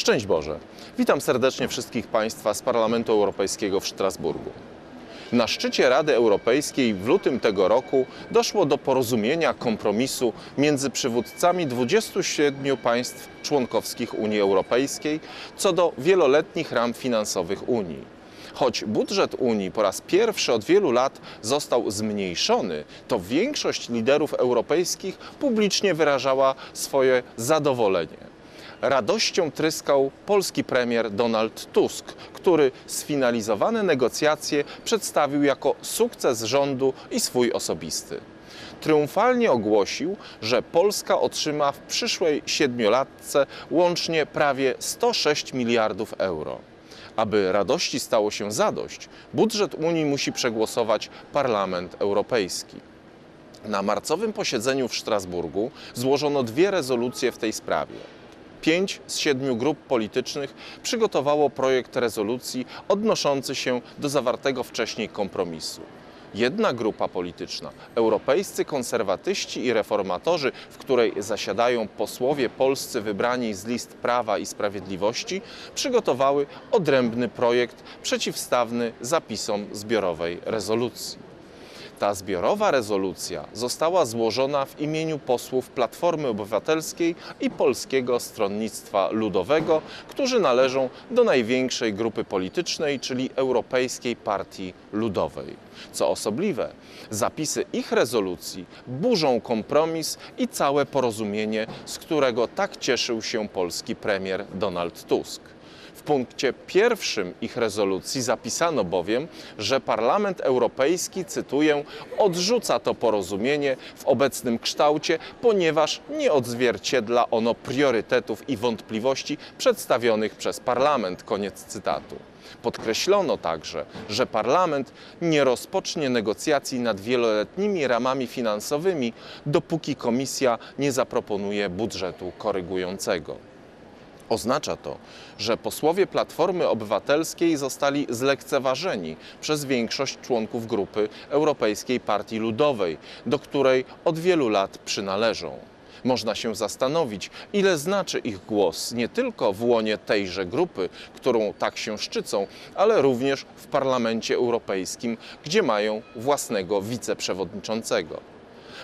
Szczęść Boże! Witam serdecznie wszystkich Państwa z Parlamentu Europejskiego w Strasburgu. Na szczycie Rady Europejskiej w lutym tego roku doszło do porozumienia kompromisu między przywódcami 27 państw członkowskich Unii Europejskiej co do wieloletnich ram finansowych Unii. Choć budżet Unii po raz pierwszy od wielu lat został zmniejszony, to większość liderów europejskich publicznie wyrażała swoje zadowolenie. Radością tryskał polski premier Donald Tusk, który sfinalizowane negocjacje przedstawił jako sukces rządu i swój osobisty. Triumfalnie ogłosił, że Polska otrzyma w przyszłej siedmiolatce łącznie prawie 106 miliardów euro. Aby radości stało się zadość, budżet Unii musi przegłosować Parlament Europejski. Na marcowym posiedzeniu w Strasburgu złożono dwie rezolucje w tej sprawie. Pięć z siedmiu grup politycznych przygotowało projekt rezolucji odnoszący się do zawartego wcześniej kompromisu. Jedna grupa polityczna, europejscy konserwatyści i reformatorzy, w której zasiadają posłowie polscy wybrani z list Prawa i Sprawiedliwości, przygotowały odrębny projekt przeciwstawny zapisom zbiorowej rezolucji. Ta zbiorowa rezolucja została złożona w imieniu posłów Platformy Obywatelskiej i Polskiego Stronnictwa Ludowego, którzy należą do największej grupy politycznej, czyli Europejskiej Partii Ludowej. Co osobliwe, zapisy ich rezolucji burzą kompromis i całe porozumienie, z którego tak cieszył się polski premier Donald Tusk. Punkcie pierwszym ich rezolucji zapisano bowiem, że Parlament Europejski, cytuję, odrzuca to porozumienie w obecnym kształcie, ponieważ nie odzwierciedla ono priorytetów i wątpliwości przedstawionych przez Parlament. Koniec cytatu. Podkreślono także, że Parlament nie rozpocznie negocjacji nad wieloletnimi ramami finansowymi, dopóki Komisja nie zaproponuje budżetu korygującego. Oznacza to, że posłowie Platformy Obywatelskiej zostali zlekceważeni przez większość członków grupy Europejskiej Partii Ludowej, do której od wielu lat przynależą. Można się zastanowić, ile znaczy ich głos nie tylko w łonie tejże grupy, którą tak się szczycą, ale również w Parlamencie Europejskim, gdzie mają własnego wiceprzewodniczącego.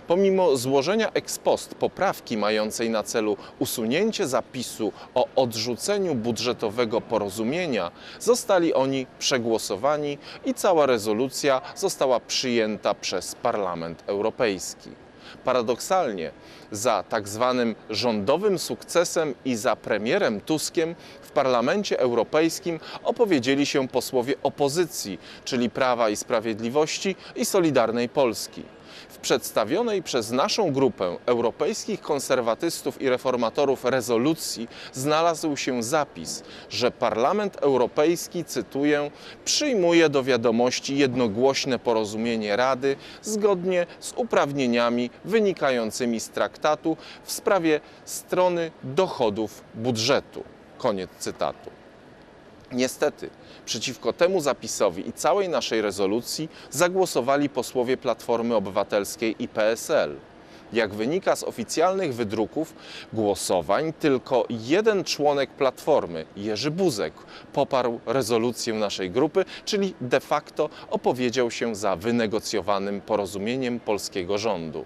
Pomimo złożenia ex post poprawki mającej na celu usunięcie zapisu o odrzuceniu budżetowego porozumienia, zostali oni przegłosowani i cała rezolucja została przyjęta przez Parlament Europejski. Paradoksalnie, za tak zwanym rządowym sukcesem i za premierem Tuskiem w Parlamencie Europejskim opowiedzieli się posłowie opozycji, czyli Prawa i Sprawiedliwości i Solidarnej Polski. W przedstawionej przez naszą grupę europejskich konserwatystów i reformatorów rezolucji znalazł się zapis, że Parlament Europejski, cytuję, przyjmuje do wiadomości jednogłośne porozumienie Rady zgodnie z uprawnieniami wynikającymi z traktatu w sprawie strony dochodów budżetu. Koniec cytatu. Niestety, przeciwko temu zapisowi i całej naszej rezolucji zagłosowali posłowie Platformy Obywatelskiej i PSL. Jak wynika z oficjalnych wydruków głosowań, tylko jeden członek Platformy, Jerzy Buzek, poparł rezolucję naszej grupy, czyli de facto opowiedział się za wynegocjowanym porozumieniem polskiego rządu.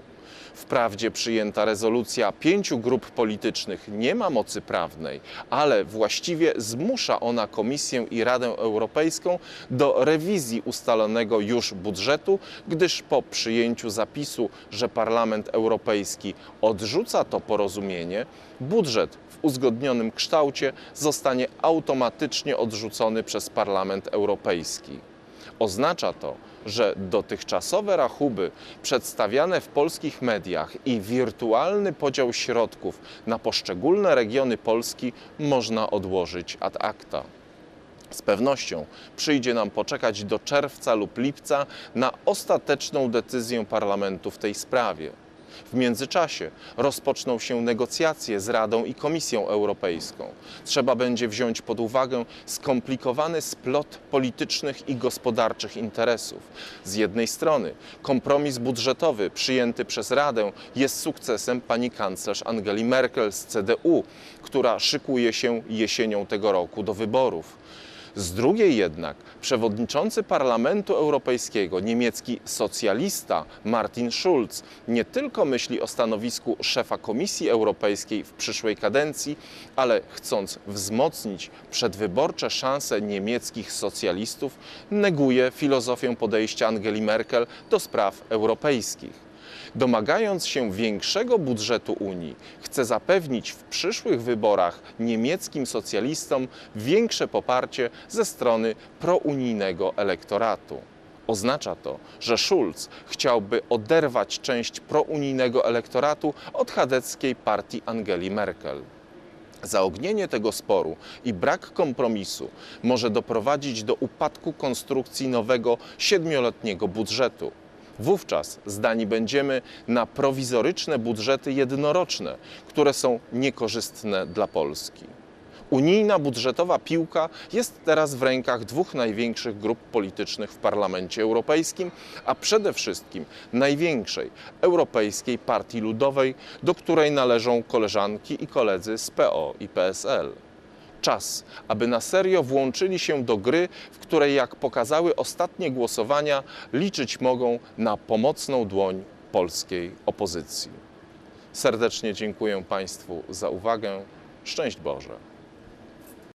Wprawdzie przyjęta rezolucja pięciu grup politycznych nie ma mocy prawnej, ale właściwie zmusza ona Komisję i Radę Europejską do rewizji ustalonego już budżetu, gdyż po przyjęciu zapisu, że Parlament Europejski odrzuca to porozumienie, budżet w uzgodnionym kształcie zostanie automatycznie odrzucony przez Parlament Europejski. Oznacza to, że dotychczasowe rachuby przedstawiane w polskich mediach i wirtualny podział środków na poszczególne regiony Polski można odłożyć ad acta. Z pewnością przyjdzie nam poczekać do czerwca lub lipca na ostateczną decyzję parlamentu w tej sprawie. W międzyczasie rozpoczną się negocjacje z Radą i Komisją Europejską. Trzeba będzie wziąć pod uwagę skomplikowany splot politycznych i gospodarczych interesów. Z jednej strony kompromis budżetowy przyjęty przez Radę jest sukcesem pani kanclerz Angeli Merkel z CDU, która szykuje się jesienią tego roku do wyborów. Z drugiej jednak przewodniczący Parlamentu Europejskiego, niemiecki socjalista Martin Schulz, nie tylko myśli o stanowisku szefa Komisji Europejskiej w przyszłej kadencji, ale chcąc wzmocnić przedwyborcze szanse niemieckich socjalistów, neguje filozofię podejścia Angeli Merkel do spraw europejskich. Domagając się większego budżetu Unii, chce zapewnić w przyszłych wyborach niemieckim socjalistom większe poparcie ze strony prounijnego elektoratu. Oznacza to, że Schulz chciałby oderwać część prounijnego elektoratu od chadeckiej partii Angeli Merkel. Zaognienie tego sporu i brak kompromisu może doprowadzić do upadku konstrukcji nowego siedmioletniego budżetu. Wówczas zdani będziemy na prowizoryczne budżety jednoroczne, które są niekorzystne dla Polski. Unijna budżetowa piłka jest teraz w rękach dwóch największych grup politycznych w Parlamencie Europejskim, a przede wszystkim największej Europejskiej Partii Ludowej, do której należą koleżanki i koledzy z PO i PSL. Czas, aby na serio włączyli się do gry, w której, jak pokazały ostatnie głosowania, liczyć mogą na pomocną dłoń polskiej opozycji. Serdecznie dziękuję Państwu za uwagę. Szczęść Boże.